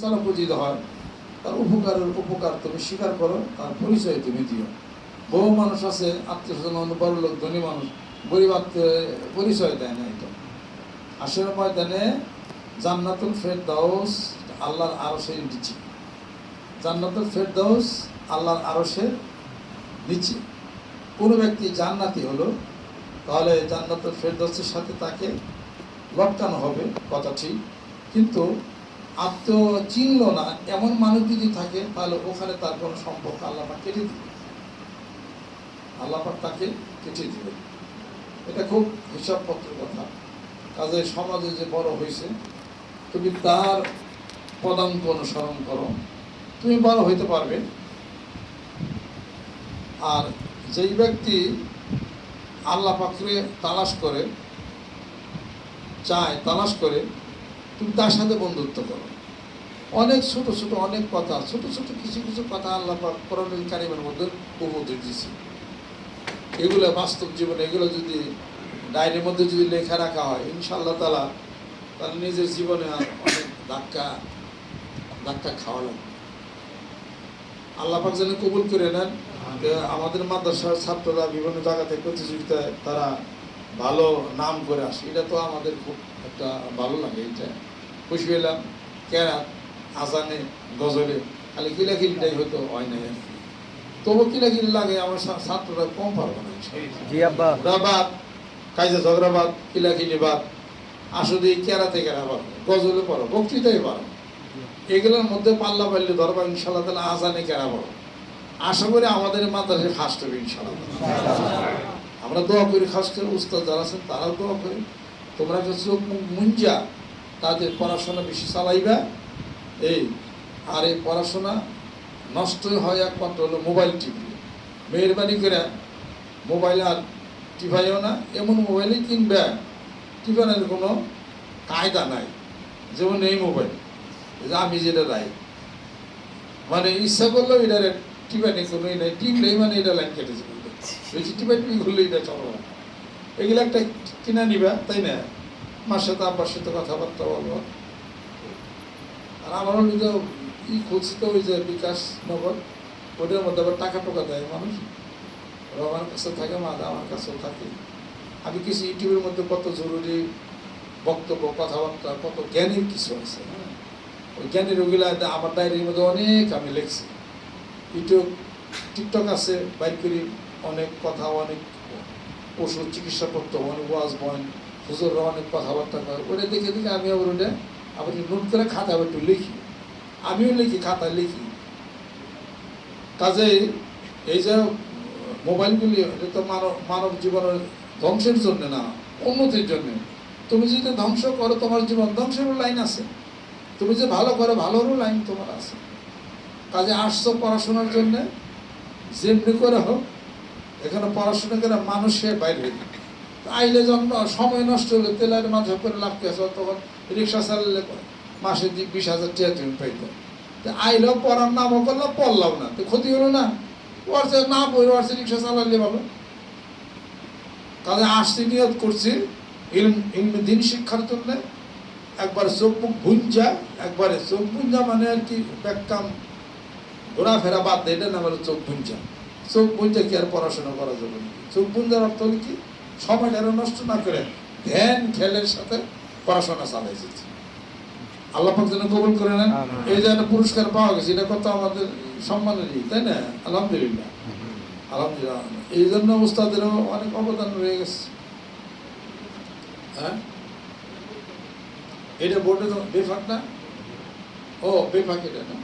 চালা পূজিত হয়। তার উপকারের উপকার তুমি স্বীকার করো, তার পরিচয় তুমি দিও। বহু মানুষ আছে আত্মীয় স্বজন বড় লোক ধনী মানুষ, গরিব আত্মীয়, পরিচয় দেয় না এটা। আসলে ময়দানে জান্নাতুল ফেরদাউস আল্লাহর আরশের নিচে। জান্নাতুল ফেরদাউস আল্লাহর আরশের নিচে। কোনো ব্যক্তি জান্নাতি হলো, তাহলে জান্নাতুল ফেরদাউসের সাথে তাকে লটকানো হবে, কথা ঠিক। কিন্তু আত্মীয় চিনল না, এমন মানুষ যদি থাকে, তাহলে ওখানে তার কোনো সম্পর্ক আল্লাপাক কেটে দিবে। আল্লাপাক তাকে কেটে দিবে। এটা খুব হিসাবপত্রের কথা। কাজে সমাজে যে বড় হয়েছে তুমি তার পদাঙ্ক অনুসরণ করো। তুমি বড় হইতে পারবে। আর যেই ব্যক্তি আল্লাহ পাকরে তালাশ করে, চায় তালাশ করে তুমি তার সাথে বন্ধুত্ব করো। অনেক ছোট ছোট অনেক কথা ছোট ছোট কিছু কিছু কথা আল্লাহ কোরআনুল কারিমের মধ্যে উপদেশ দিয়েছে। এগুলো বাস্তব জীবনে এগুলো যদি ডায়েরির মধ্যে যদি লেখা রাখা হয় ইনশাআল্লাহ তালা তাহলে নিজের জীবনে আর অনেক ধাক্কা ধাক্কা খাওয়া লাগবে। আল্লাহ পাক যেন কবুল করে নেন। যে আমাদের মাদ্রাসার ছাত্ররা বিভিন্ন জায়গা থেকে প্রতিযোগিতায় তারা ভালো নাম করে আসে। এটা তো আমাদের খুব একটা ভালো লাগে এটা। খুশি হলাম কেরা আজানে গজলে খালি কিলাকিলিটাই হয়তো হয় না। তবু কিলাকিলি লাগে আমার ছাত্ররা কম পারবে না রাবাদ কাইজা ঝগড়াবাদ কিলাকিলিবাদ আসলে কেরাতে কেরাবাদ গজলে পারো বক্তৃতাই পারো। এগুলোর মধ্যে পাল্লা পাল্লে ধরবা ইনশাল্লাহ তাহলে আজানে কেরা বড় আশা করি আমাদের মাদ্রাসায় ফার্স্ট হবে ইনশাল্লাহ আমরা দোয়া করি খাস করে উস্তাদ যারা আছেন তারাও দোয়া করি তোমরা একটা চোখ মুঞ্জা তাদের পড়াশোনা বেশি চালাইবা। এই, আর এই পড়াশোনা নষ্ট হয় একমাত্র হলো মোবাইল টিভি। মেহরবানি করে মোবাইল আর টিভাইও না, এমন মোবাইলই কিনবে। টিফানের কোনো কায়দা নাই, যেমন এই মোবাইল। যে আমি যেটা রাই মানে ইচ্ছা করলেও এটা টিপানি কোনো নাই টিপলেই মানে এটা লাইন কেটে যাবে। বেশি টিপাই টিপি ঘুরলে এটা চলবে না। এগুলো একটা কিনে নিবা, তাই না? মার সাথে, আব্বার সাথে কথাবার্তা বলব। আর আমার হলো যে ই খুঁজছি তো ওই যে বিকাশ নগর, ওটার মধ্যে আবার টাকা টোকা দেয় মানুষ। আমার কাছে থাকে মা আমার কাছেও থাকে। আমি কিছু ইউটিউবের মধ্যে কত জরুরি বক্তব্য, কথাবার্তা, কত জ্ঞানের কিছু আছে হ্যাঁ? ওই জ্ঞানের ওগুলা আমার ডায়েরির মধ্যে অনেক আমি লিখছি। ইউটিউব, টিকটক আছে বাইক করি অনেক কথা, অনেক পশু চিকিৎসা করতে অনেক ওয়াজ বয়ন হুজুররা অনেক কথাবার্তা করে ওটা দেখে দেখে আমি আবার ওটা, আবার নোট করে খাতা একটু লিখি। আমিও লিখি, খাতা লিখি। কাজে এই যে মোবাইলগুলি, এটা তো মানব মানব জীবনের ধ্বংসের জন্য না, উন্নতির জন্য। তুমি যদি ধ্বংস করো, তোমার জীবন ধ্বংসেরও লাইন আছে। তুমি যে ভালো করো, ভালোরও লাইন তোমার আছে। কাজে আসছো পড়াশোনার জন্যে, যেমনি করে হোক এখানে পড়াশোনা করে মানুষের বাইরে আইলে যখন সময় নষ্ট হলে তেলের মাঝে করে লাভ গেছে তখন রিক্সা চালালে মাসে দি বিশ হাজার তুমি পাইতো। তো আইলেও পড়ার নামও করলাম, পড়লাম না। তো ক্ষতি হলো না। ওয়ার্সে না পড়ে ওয়ার্সে রিক্সা চালালে ভালো। তাহলে আসতে নিয়ত করছি। দিন শিক্ষার জন্য একবার চোখ মুখ ভুঞ্জা, একবারে চোখ ভুঞ্জা মানে আর কি ব্যাকাম ঘোরাফেরা বাদ দেয় না বলে চোখ ভুঞ্জা। চোখ ভুঞ্জা কি আর পড়াশোনা করা যাবে না? চোখ ভুঞ্জার অর্থ হলো কি? সময়টা নষ্ট না করে ধ্যান খেলের সাথে পড়াশোনা চালাই যাচ্ছে আল্লাহ পাক যেন কবুল করে নেন। এই যে একটা পুরস্কার পাওয়া গেছে এটা কত আমাদের সম্মানেরই তাই না? আলহামদুলিল্লাহ। আলহামদুলিল্লাহ। এই জন্য উস্তাদেরও অনেক অবদান রয়ে গেছে। হ্যাঁ? এটা বোর্ডে তো বেফাক না? ও বেফাক এটা না?